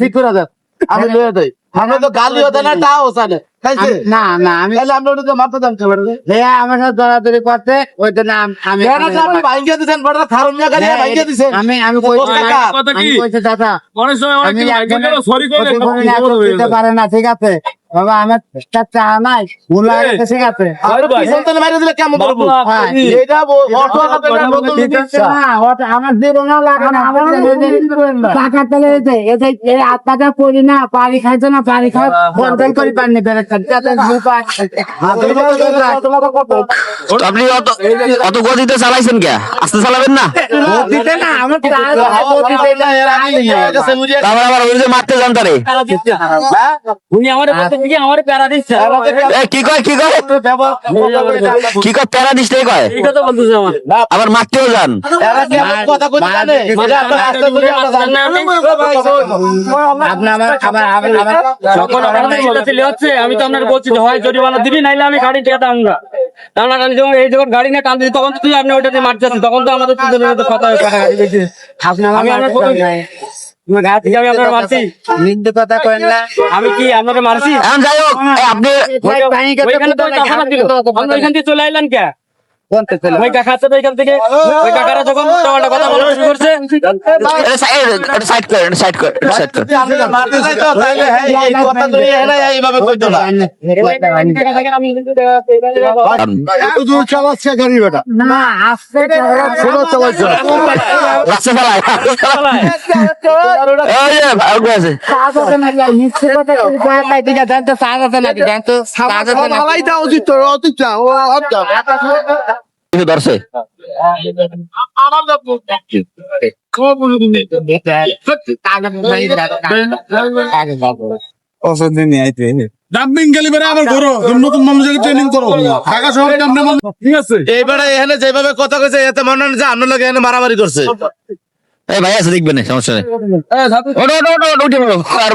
ঠিক করে দেন। আমি লইয়া দেই। আমরা তো গালিও দেন না, টাও চায় না। না না আমি তাইলে আমরা ওটা মারতে দেন খাবার রে। আমার সাথে দরাদরি করতে ওইটা না আমি ভাইঙ্গা দিছেন। আমি আমি কই কথা কি? দাদা অনেক সময় অনেক আমি কিছু একজনের একজনের সরি করে ক্ষতি করি না, সব হয়ে দিতে পারে না ঠিক আছে? বাবা আমার গেছে দিলে কেমন করব? হ্যাঁ, এটা অটো জীবনে লাগে না টাকা তেলে এই আত্মাটা পড়ি না পানি খাইছে না পানি বন্ধন করি? আপনি অত অত গতিতে চালাইছেন কে আস্তে চালাবেন না আমার না হয়ে তারপর আবার ওই যে মারতে যান তারে হ্যাঁ? উনি আমার কি আমার প্যারা দিচ্ছে কি কয় কি কয় কি কয় প্যারা দিসটাই কয় এই কথা বলতেছে আমার আবার মারতেও যান? মানে আমি তো আপনার বলছি হয় জরিমানা দিবি নাইলে আমি গাড়ি আমরা আমি যখন এই যখন গাড়ি নিয়ে কান্দি তখন তো তুই আপনি ওইটাতে মারতেছেন তখন তো আমাদের কথা হয়ে টাকা আমি আপনার আমি আপনার কথা না। কি আপনাকে মারছি? যাই হোক আপনি চলে আইলেন কে? ওই কাকা আছে তো থেকে? ওই কাকারা যখন উল্টাপাল্টা কথা বলা শুরু করছে সাইড কর সাইড কর সাইড কর। মারতে চাই তো তাইলে হ্যাঁ, এই কথা তো এই হ্যাঁ, এইভাবে কইতো না। কারণ দূর চালাচ্ছে গাড়ি বেটা। না আস্তে ষোলো চালাচ্ছে রাস্তা চালায় এই যে ভালো করে আছে? কথা কই নাই ঠিক আছে জানতো দাও চা ও আচ্ছা কিছু ধরছে। যেভাবে কথা কইছে এতে মনে হয় যে আপনার লোক মারামারি করছে। এই ভাই আছে দেখবেন না সমস্যা নেই। আর